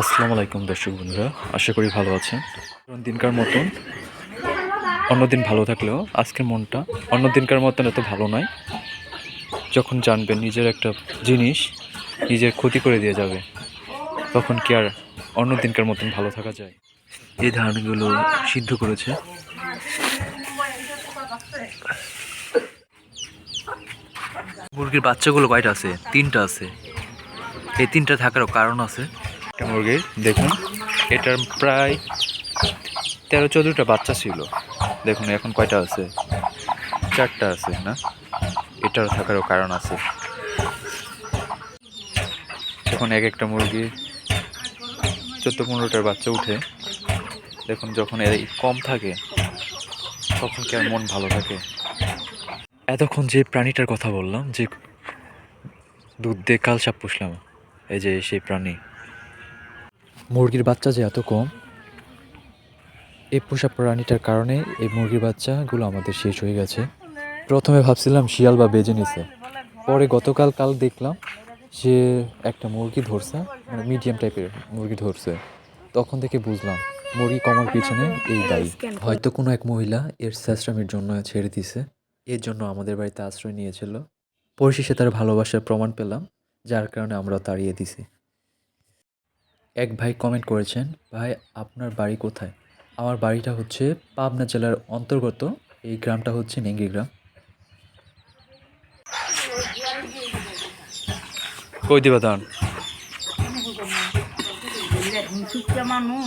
আসসালামু আলাইকুম, দর্শক বন্ধুরা। আশা করি ভালো আছেন। দিনকার মতন, অন্যদিন ভালো থাকলেও আজকের মনটা অন্য দিনকার মতন এত ভালো নয়। যখন জানবেন নিজের একটা জিনিস নিজের ক্ষতি করে দিয়ে যাবে, তখন কি আর অন্য দিনকার মতন ভালো থাকা যায়? এই ধানগুলো সিদ্ধ করেছে। মুরগির বাচ্চাগুলো কয়টা আছে? তিনটা আছে। এই তিনটা থাকারও কারণ আছে। একটা মুরগির দেখুন। এটার প্রায় তেরো, চোদ্দোটা বাচ্চা ছিল। দেখুন, এখন কয়টা আছে? চারটা আছে, না? এটার থাকারও কারণ আছে। যখন এক একটা মুরগি চোদ্দ, পনেরোটার বাচ্চা উঠে। দেখুন, যখন এই কম থাকে, তখন কি মন ভালো থাকে? এতক্ষণ যে প্রাণীটার কথা বললাম, যে দুধ দিয়ে কাল সাপ পুষলাম, এই যে সেই প্রাণী। মুরগির বাচ্চা যে এত কম, এই পোষা প্রাণীটার কারণে এই মুরগির বাচ্চাগুলো আমাদের শেষ হয়ে গেছে। প্রথমে ভাবছিলাম শিয়াল বা বেজে নিছে। পরে গতকাল কাল দেখলাম যে একটা মুরগি ধরছে মানে মিডিয়াম টাইপের মুরগি ধরছে। তখন থেকে বুঝলাম মুরগি কমার পিছনে এই দায়ী। হয়তো কোনো এক মহিলা এর স্যাশ্রামের জন্য ছেড়ে দিছে। এর জন্য আমাদের বাড়িতে আশ্রয় নিয়েছিল। পরিশেষে তার ভালোবাসার প্রমাণ পেলাম, যার কারণে আমরা তাড়িয়ে দিছি। এক ভাই কমেন্ট করেছেন ভাই আপনার বাড়ি কোথায়? আমার বাড়িটা হচ্ছে পাবনা জেলার অন্তর্গত এই গ্রামটা হচ্ছে নেঙ্গি গ্রাম। কই দিবা দান মানুষ